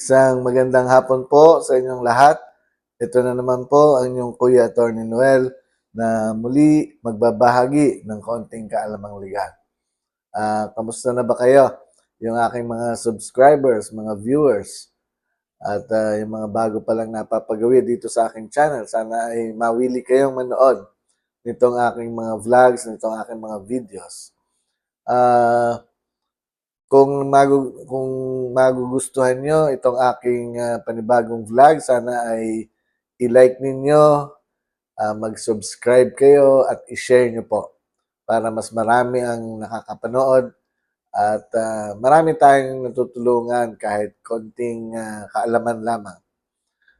Isang magandang hapon po sa inyong lahat. Ito na naman po ang inyong Kuya Attorney Noel na muli magbabahagi ng konting kaalamang legal. Ah, kamusta na ba kayo? Yung aking mga subscribers, mga viewers, at ah, yung mga bago pa lang napapagawi dito sa aking channel. Sana ay mawili kayong manood nitong aking mga vlogs, nitong aking mga videos. Ah, kung magu kung magugustuhan nyo itong aking ah, panibagong vlog, sana ay i-like ninyo, ah, mag-subscribe kayo at i-share nyo po para mas marami ang nakakapanood at ah, marami tayong natutulungan kahit konting ah, kaalaman lamang.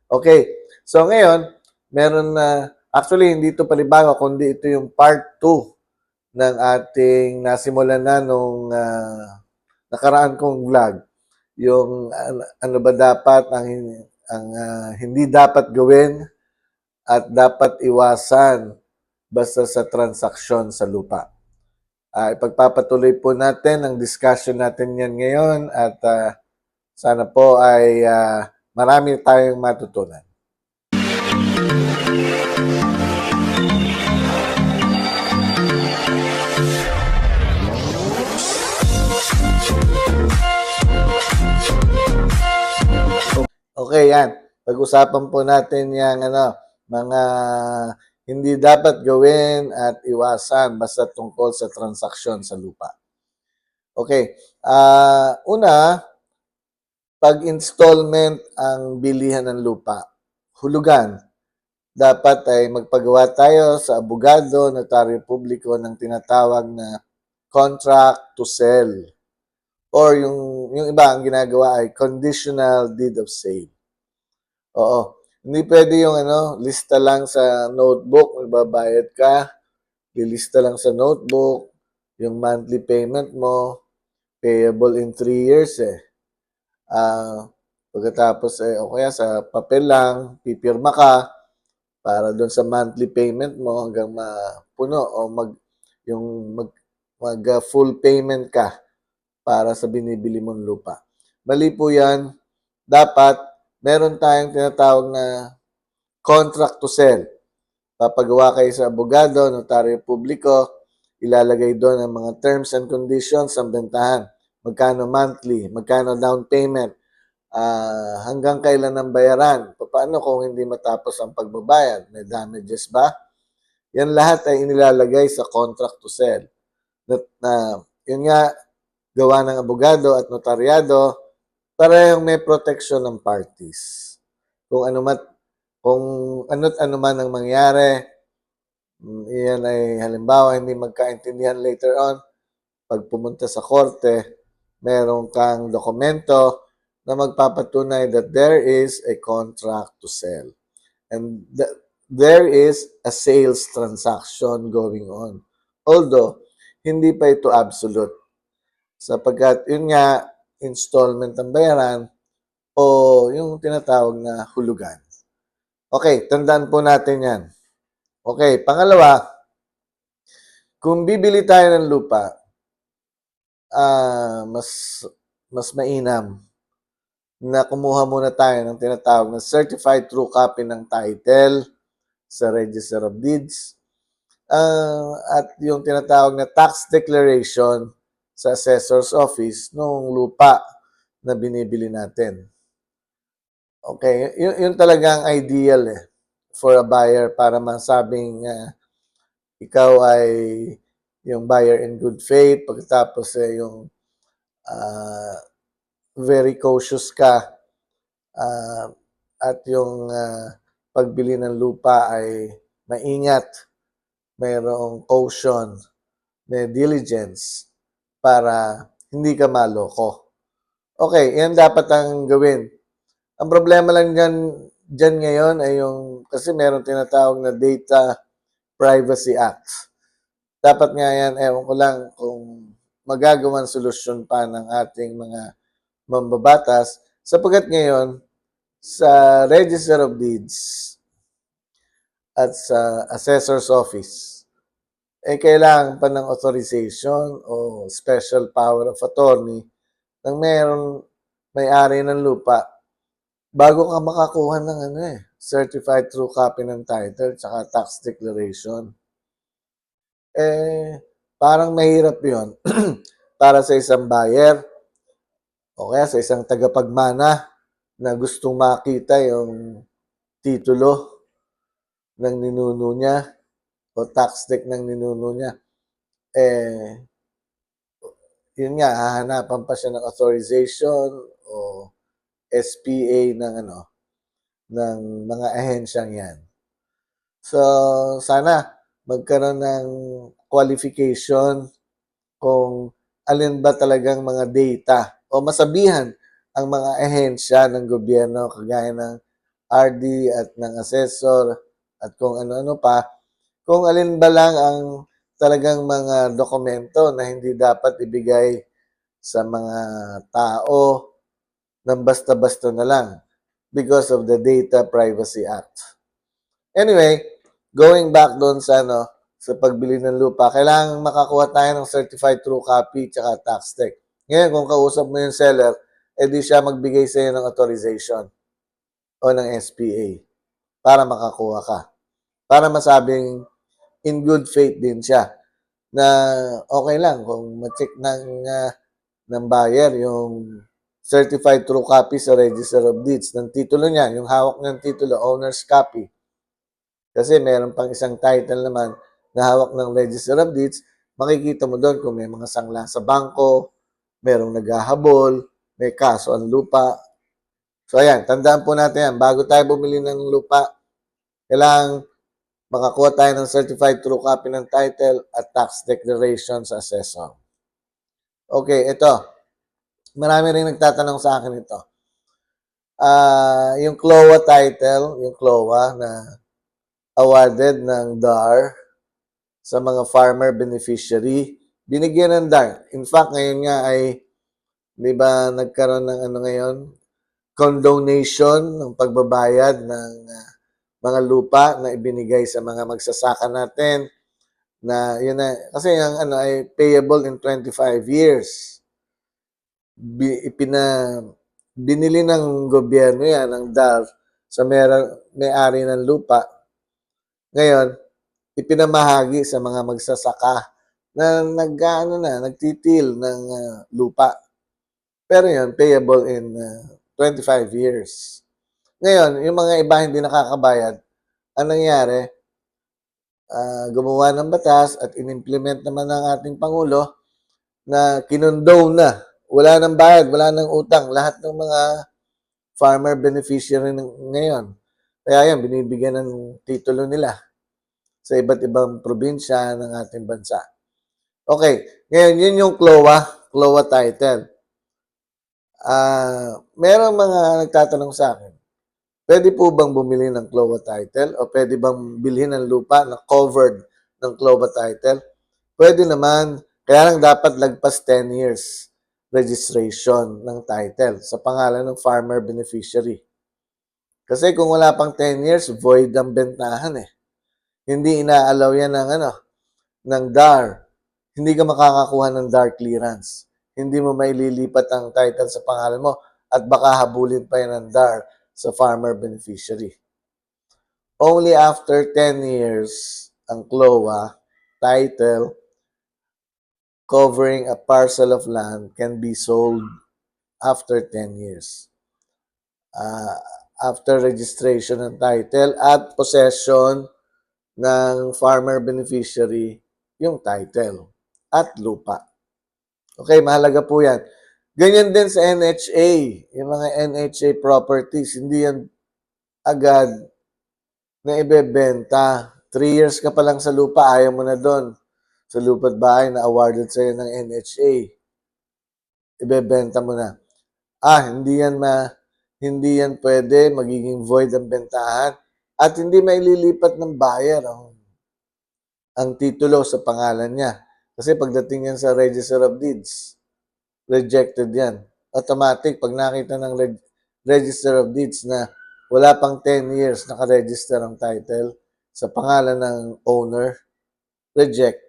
Okay, so ngayon, meron na, actually hindi ito panibago, kundi ito yung part 2 ng ating nasimulan na nung ah, nakaraan kong vlog. Yung ano, ba dapat ang, ang ah, hindi dapat gawin at dapat iwasan basta sa transaksyon sa lupa. Ah, ipagpapatuloy po natin ang discussion natin yan ngayon at ah, sana po ay ah, marami tayong matutunan. Okay, yan. Pag-usapan po natin yung ano, mga hindi dapat gawin at iwasan basta tungkol sa transaksyon sa lupa. Okay. Ah, una, pag installment ang bilihan ng lupa, hulugan, dapat ay magpagawa tayo sa abogado, notaryo publiko ng tinatawag na contract to sell. Or yung, yung iba ang ginagawa ay conditional deed of sale. Oo. Hindi pwede yung ano, lista lang sa notebook, magbabayad ka, lilista lang sa notebook, yung monthly payment mo, payable in 3 years eh. Ah, pagkatapos eh, o kaya sa papel lang, pipirma ka para doon sa monthly payment mo hanggang mapuno o mag yung mag, mag ah, full payment ka para sa binibili mong lupa. Mali po 'yan. Dapat meron tayong tinatawag na contract to sell. Papagawa kayo sa abogado, notaryo publiko, ilalagay doon ang mga terms and conditions ng bentahan. Magkano monthly, magkano down payment, ah, hanggang kailan ang bayaran. Paano kung hindi matapos ang pagbabayad? May damages ba? Yan lahat ay inilalagay sa contract to sell. Na, na, yun nga, gawa ng abogado at notaryado para yung may protection ng parties. Kung ano mat, kung ano't ano man ang mangyari, mm, iyan ay halimbawa hindi magkaintindihan later on, pag pumunta sa korte, meron kang dokumento na magpapatunay that there is a contract to sell. And th- there is a sales transaction going on. Although, hindi pa ito absolute. Sapagkat yun nga, installment ang bayaran o yung tinatawag na hulugan. Okay, tandaan po natin yan. Okay, pangalawa, kung bibili tayo ng lupa, ah mas mas mainam na kumuha muna tayo ng tinatawag na certified true copy ng title sa Register of Deeds ah, at yung tinatawag na tax declaration sa assessor's office nung lupa na binibili natin. Okay, yun, yun talagang ideal eh for a buyer para masabing ah, ikaw ay yung buyer in good faith pagkatapos eh yung ah, very cautious ka ah, at yung ah, pagbili ng lupa ay maingat mayroong caution may diligence para hindi ka maloko. Okay, yan dapat ang gawin. Ang problema lang dyan, dyan ngayon ay yung, kasi meron tinatawag na Data Privacy Act. Dapat nga yan, ewan ko lang kung magagawan solusyon pa ng ating mga mambabatas sapagkat ngayon sa Register of Deeds at sa Assessor's Office eh kailangan pa ng authorization o special power of attorney ng meron may-ari ng lupa bago ka makakuha ng ano eh, certified true copy ng title tsaka tax declaration. Eh, parang mahirap yon para sa isang buyer o kaya sa isang tagapagmana na gustong makita yung titulo ng ninuno niya o tax deck ng ninuno niya. Eh, yun nga, hahanapan pa siya ng authorization o SPA ng ano, ng mga ahensyang yan. So, sana magkaroon ng qualification kung alin ba talagang mga data o masabihan ang mga ahensya ng gobyerno kagaya ng RD at ng assessor at kung ano-ano pa, kung alin ba lang ang talagang mga dokumento na hindi dapat ibigay sa mga tao ng basta-basta na lang because of the Data Privacy Act. Anyway, going back doon sa ano, sa pagbili ng lupa, kailangan makakuha tayo ng certified true copy tsaka tax tech. Ngayon, kung kausap mo yung seller, edi siya magbigay sa iyo ng authorization o ng SPA para makakuha ka. Para masabing in good faith din siya na okay lang kung ma-check ng, uh, ng buyer yung certified true copy sa Register of Deeds ng titulo niya, yung hawak ng titulo, owner's copy. Kasi meron pang isang title naman na hawak ng Register of Deeds, makikita mo doon kung may mga sangla sa bangko, merong naghahabol, may kaso ang lupa. So ayan, tandaan po natin yan. Bago tayo bumili ng lupa, kailangan makakuha tayo ng certified true copy ng title at tax declaration sa assessor. Okay, ito. Marami rin nagtatanong sa akin ito. Ah, yung CLOA title, yung CLOA na awarded ng DAR sa mga farmer beneficiary, binigyan ng DAR. In fact, ngayon nga ay, di ba, nagkaroon ng ano ngayon, condonation ng pagbabayad ng uh, mga lupa na ibinigay sa mga magsasaka natin na yun na, kasi yung ano ay payable in 25 years. Bi, ipina, binili ng gobyerno yan, ng DAR, sa may, may-ari ng lupa. Ngayon, ipinamahagi sa mga magsasaka na nag, ano na, nagtitil ng uh, lupa. Pero yun, payable in uh, 25 years. Ngayon, yung mga iba hindi nakakabayad, ang nangyari, uh, gumawa ng batas at inimplement naman ng ating Pangulo na kinondone na. Wala nang bayad, wala nang utang. Lahat ng mga farmer beneficiary ngayon. Kaya yan, binibigyan ng titulo nila sa iba't ibang probinsya ng ating bansa. Okay, ngayon yun yung CLOA, CLOA title. Uh, merong mga nagtatanong sa akin, pwede po bang bumili ng CLOA title o pwede bang bilhin ng lupa na covered ng CLOA title? Pwede naman, kaya lang dapat lagpas 10 years registration ng title sa pangalan ng farmer beneficiary. Kasi kung wala pang 10 years, void ang bentahan eh. Hindi inaalaw yan ng ano, ng DAR. Hindi ka makakakuha ng DAR clearance hindi mo maililipat ang title sa pangalan mo at baka habulin pa yan ng DAR sa farmer beneficiary. Only after 10 years, ang CLOA title covering a parcel of land can be sold after 10 years. Uh, after registration ng title at possession ng farmer beneficiary yung title at lupa. Okay, mahalaga po yan. Ganyan din sa NHA, yung mga NHA properties, hindi yan agad na ibebenta. Three years ka pa lang sa lupa, ayaw mo na doon. Sa lupa't bahay na awarded sa'yo ng NHA. Ibebenta mo na. Ah, hindi yan ma, hindi yan pwede, magiging void ang bentahan. At hindi maililipat ng buyer ang, ang titulo sa pangalan niya. Kasi pagdating yan sa Register of Deeds, rejected yan. Automatic, pag nakita ng reg- Register of Deeds na wala pang 10 years nakaregister ang title sa pangalan ng owner, reject.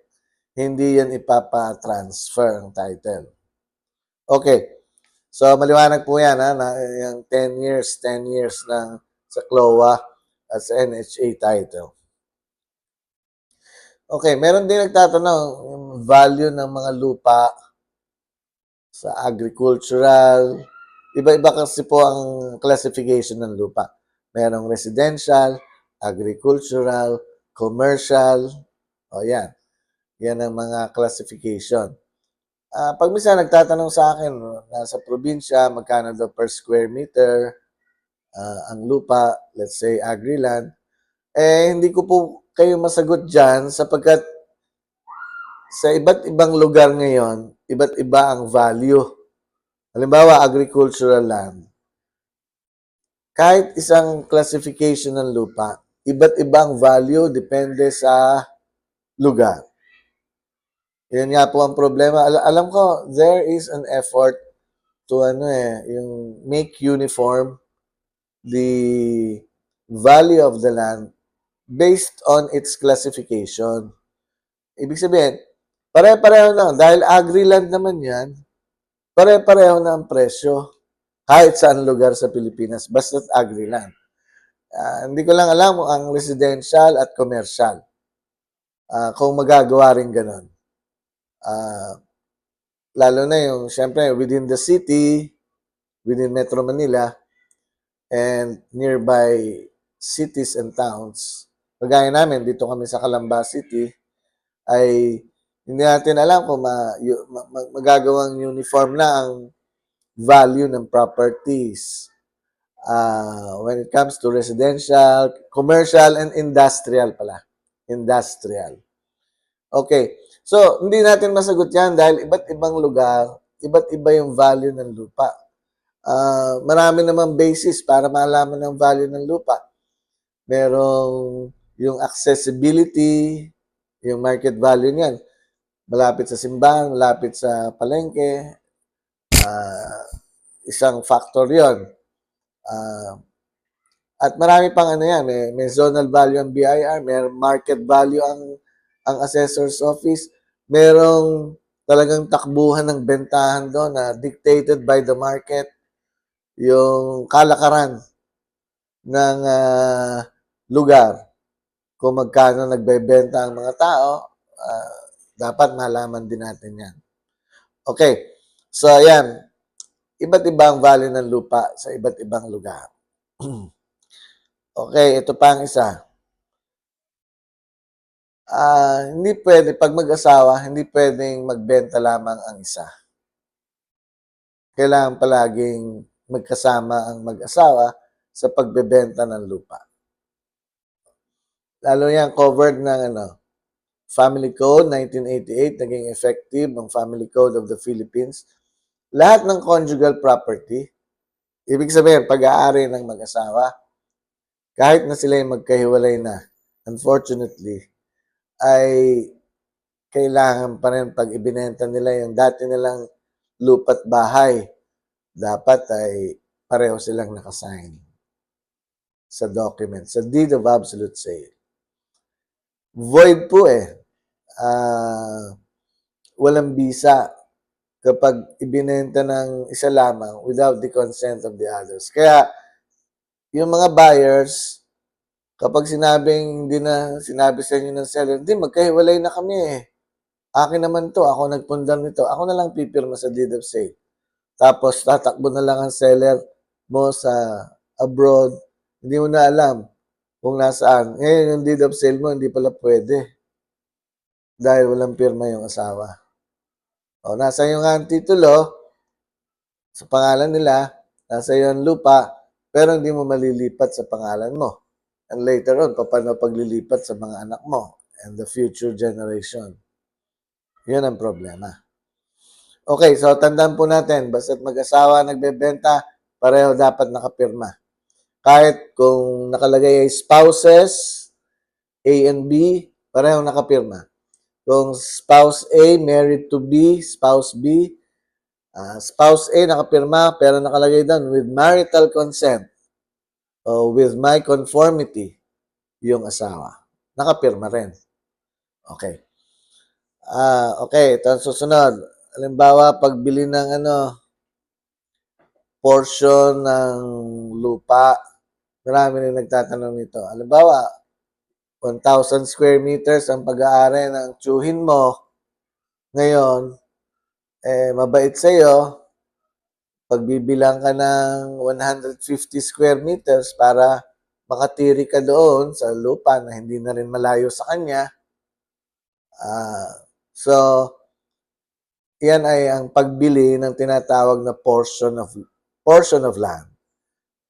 Hindi yan ipapa-transfer ang title. Okay. So, maliwanag po yan, ha, na yung 10 years, 10 years ng sa CLOA at sa NHA title. Okay, meron din nagtatanong yung value ng mga lupa sa agricultural. Iba-iba kasi po ang classification ng lupa. Merong residential, agricultural, commercial. O yan. Yan ang mga classification. Ah, pag minsan nagtatanong sa akin, nasa probinsya, magkano daw per square meter ah, ang lupa, let's say agri-land, eh hindi ko po kayo masagot dyan sapagkat sa iba't ibang lugar ngayon, iba't iba ang value. Halimbawa, agricultural land. Kahit isang classification ng lupa, iba't ibang value depende sa lugar. Yun nga po ang problema. Al- alam ko, there is an effort to ano eh, yung make uniform the value of the land based on its classification. Ibig sabihin, pare-pareho na. Dahil agri-land naman yan, pare-pareho na ang presyo. Kahit saan lugar sa Pilipinas, basta't agri-land. Ah, hindi ko lang alam kung ang residential at commercial. Ah, kung magagawa rin ganun. Ah, lalo na yung, syempre, within the city, within Metro Manila, and nearby cities and towns. Kagaya namin, dito kami sa Calamba City, ay hindi natin alam kung ma, yu- ma- ma- magagawang uniform na ang value ng properties uh, when it comes to residential, commercial, and industrial pala. Industrial. Okay. So, hindi natin masagot yan dahil iba't ibang lugar, iba't iba yung value ng lupa. Ah, marami namang basis para malaman ang value ng lupa. Merong yung accessibility, yung market value niyan. Malapit sa simbahan, malapit sa palengke. Ah, isang factor yon. Ah, at marami pang ano yan, may, may zonal value ang BIR, may market value ang ang assessor's office, merong talagang takbuhan ng bentahan doon na dictated by the market, yung kalakaran ng ah, lugar. Kung magkano nagbebenta ang mga tao, ah, dapat malaman din natin yan. Okay, so ayan, iba't ibang value ng lupa sa iba't ibang lugar. okay, ito pa ang isa. Ah, hindi pwede, pag mag-asawa, hindi pwedeng magbenta lamang ang isa. Kailangan palaging magkasama ang mag-asawa sa pagbebenta ng lupa. Lalo yan covered ng ano, Family Code 1988, naging effective ang Family Code of the Philippines. Lahat ng conjugal property, ibig sabihin, pag-aari ng mag-asawa, kahit na sila yung magkahiwalay na, unfortunately, ay kailangan pa rin pag ibinenta nila yung dati nilang lupa't bahay, dapat ay pareho silang nakasign sa document, sa deed of absolute sale. Void po eh. Ah, walang bisa kapag ibinenta ng isa lamang without the consent of the others. Kaya, yung mga buyers, kapag sinabing hindi na sinabi sa inyo ng seller, hindi, magkahiwalay na kami eh. Akin naman to, ako nagpundar nito, ako na lang pipirma sa deed of sale. Tapos tatakbo na lang ang seller mo sa abroad, hindi mo na alam kung nasaan. Ngayon, yung deed of sale mo, hindi pala pwede. Dahil walang pirma yung asawa. O, nasa yung ang titulo, sa pangalan nila, nasa iyo ang lupa, pero hindi mo malilipat sa pangalan mo. And later on, paano paglilipat sa mga anak mo and the future generation. Yun ang problema. Okay, so tandaan po natin, basta't mag-asawa nagbebenta, pareho dapat nakapirma. Kahit kung nakalagay ay spouses, A and B, pareho nakapirma. Kung spouse A married to B, spouse B, ah, spouse A nakapirma pero nakalagay doon with marital consent o with my conformity yung asawa. Nakapirma rin. Okay. Ah, okay, ito ang susunod. Halimbawa, pagbili ng ano, portion ng lupa. Marami rin nagtatanong nito. Halimbawa, 1,000 square meters ang pag-aari ng tsuhin mo. Ngayon, eh, mabait sa'yo, pagbibilang ka ng 150 square meters para makatiri ka doon sa lupa na hindi na rin malayo sa kanya. Ah, so, yan ay ang pagbili ng tinatawag na portion of portion of land.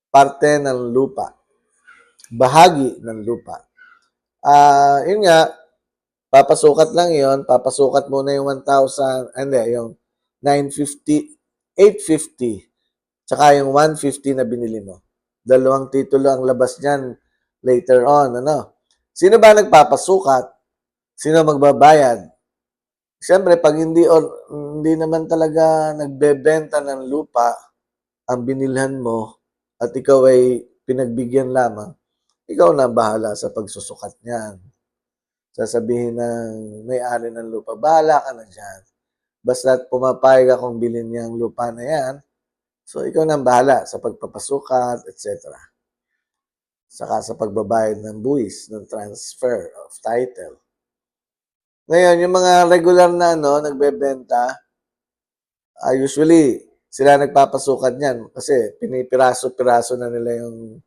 Parte ng lupa. Bahagi ng lupa. Ah, yun nga, papasukat lang yon, papasukat muna yung 1,000, hindi, yung 950, 850, tsaka yung 150 na binili mo. Dalawang titulo ang labas niyan later on, ano? Sino ba nagpapasukat? Sino magbabayad? Siyempre, pag hindi, or, hindi naman talaga nagbebenta ng lupa ang binilhan mo at ikaw ay pinagbigyan lamang, ikaw na bahala sa pagsusukat niyan. Sasabihin ng may-ari ng lupa, bahala ka na dyan. Basta pumapayag akong bilhin niya ang lupa na yan, so ikaw na bahala sa pagpapasukat, etc. Saka sa pagbabayad ng buwis, ng transfer of title. Ngayon, yung mga regular na ano, nagbebenta, ah, usually, sila nagpapasukat niyan kasi pinipiraso-piraso na nila yung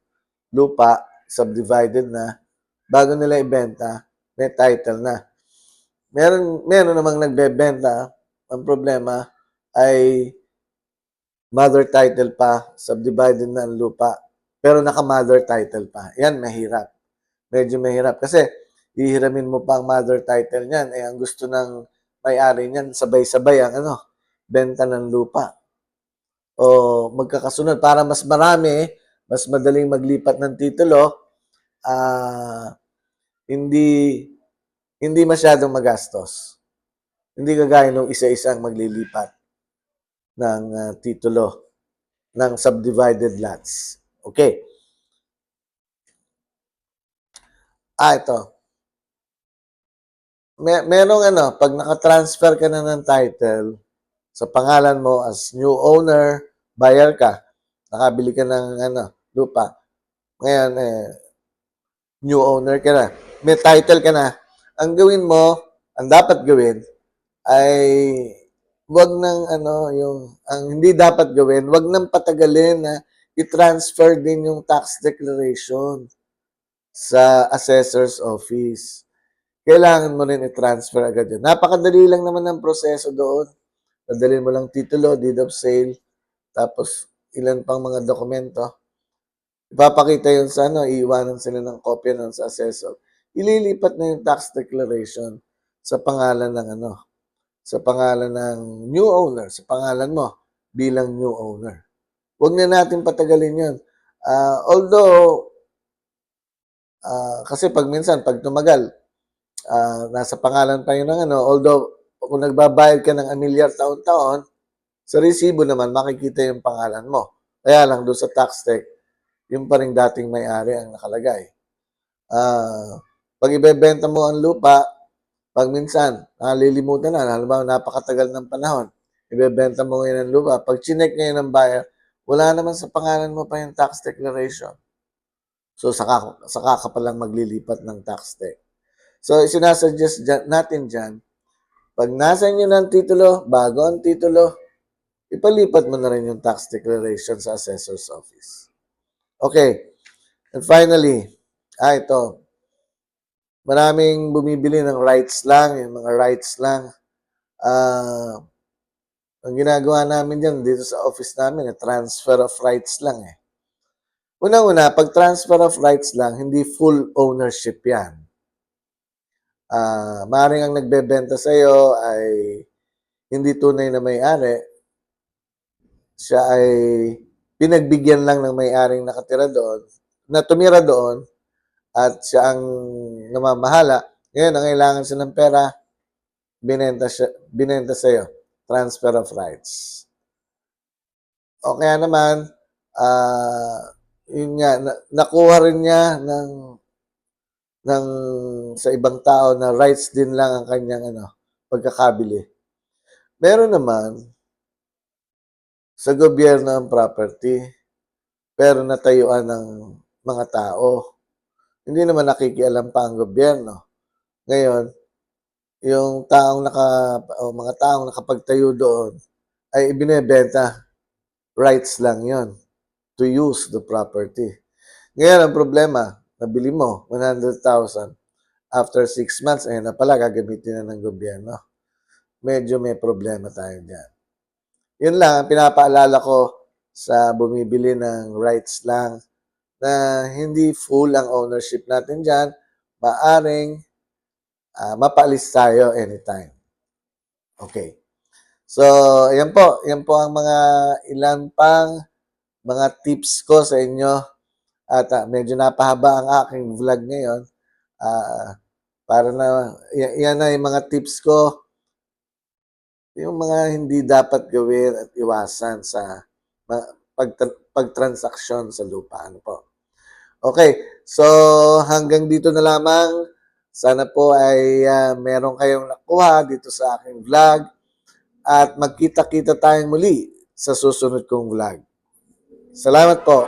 lupa, subdivided na, bago nila ibenta, may title na. Meron, meron namang nagbebenta, ang problema ay mother title pa, subdivided na ang lupa, pero naka-mother title pa. Yan, mahirap. Medyo mahirap. Kasi, hihiramin mo pa ang mother title niyan. Eh, ang gusto ng may-ari niyan, sabay-sabay ang ano, benta ng lupa. O magkakasunod para mas marami, mas madaling maglipat ng titulo, ah hindi hindi masyadong magastos. Hindi kagaya nung isa-isang maglilipat ng ah, titulo ng subdivided lots. Okay. Ah, ito. May, merong ano, pag nakatransfer ka na ng title sa pangalan mo as new owner, buyer ka, nakabili ka ng ano, lupa. Ngayon, eh, new owner ka na. May title ka na. Ang gawin mo, ang dapat gawin, ay wag nang ano, yung, ang hindi dapat gawin, wag nang patagalin na i-transfer din yung tax declaration sa assessor's office. Kailangan mo rin i-transfer agad yun. Napakadali lang naman ng proseso doon. Dadalhin mo lang titulo, deed of sale, tapos ilan pang mga dokumento. Ipapakita yun sa ano, iiwanan sila ng kopya nun sa assessor. Ililipat na yung tax declaration sa pangalan ng ano, sa pangalan ng new owner, sa pangalan mo bilang new owner. Huwag na natin patagalin yun. Ah, although, ah, kasi pag minsan, pag tumagal, ah, nasa pangalan pa yun ng ano, although kung nagbabayad ka ng amilyar taon-taon, sa resibo naman makikita yung pangalan mo. Kaya lang doon sa tax tech, yung pa rin dating may-ari ang nakalagay. Ah, pag ibebenta mo ang lupa, pag minsan, nalilimutan na, halimbawa napakatagal ng panahon, ibebenta mo ngayon ang lupa, pag chinek ngayon ng buyer, wala naman sa pangalan mo pa yung tax declaration. So, saka, saka ka palang maglilipat ng tax tech. So, sinasuggest dyan, natin dyan, pag nasa inyo ng titulo, bago ang titulo, ipalipat mo na rin yung tax declaration sa assessor's office. Okay. And finally, ah, ito. Maraming bumibili ng rights lang, yung mga rights lang. Ah, ang ginagawa namin dyan dito sa office namin, eh, transfer of rights lang eh. Una-una, pag transfer of rights lang, hindi full ownership yan. Ah, maaaring ang nagbebenta sa iyo ay hindi tunay na may-ari. Siya ay pinagbigyan lang ng may-aring nakatira doon, na tumira doon, at siya ang namamahala. Ngayon, ang kailangan siya ng pera, binenta, siya, binenta sa iyo. Transfer of rights. O kaya naman, ah, yun nga, na, nakuha rin niya ng ng sa ibang tao na rights din lang ang kanyang ano, pagkakabili. Meron naman sa gobyerno ang property, pero natayuan ng mga tao. Hindi naman nakikialam pa ang gobyerno. Ngayon, yung taong naka, o mga taong nakapagtayo doon ay ibinebenta. Rights lang yon to use the property. Ngayon, ang problema, nabili mo, 100,000. After 6 months, ayun na pala, gagamitin na ng gobyerno. Medyo may problema tayo dyan. Yun lang, ang pinapaalala ko sa bumibili ng rights lang na hindi full ang ownership natin dyan, maaring ah, mapaalis tayo anytime. Okay. So, yan po. Yan po ang mga ilan pang mga tips ko sa inyo. At ah, medyo napahaba ang aking vlog ngayon. Ah, para na, y- yan na yung mga tips ko. Yung mga hindi dapat gawin at iwasan sa pagtransaksyon sa lupa. Ano po? Okay. So, hanggang dito na lamang. Sana po ay ah, meron kayong nakuha dito sa aking vlog. At magkita-kita tayong muli sa susunod kong vlog. Salamat po.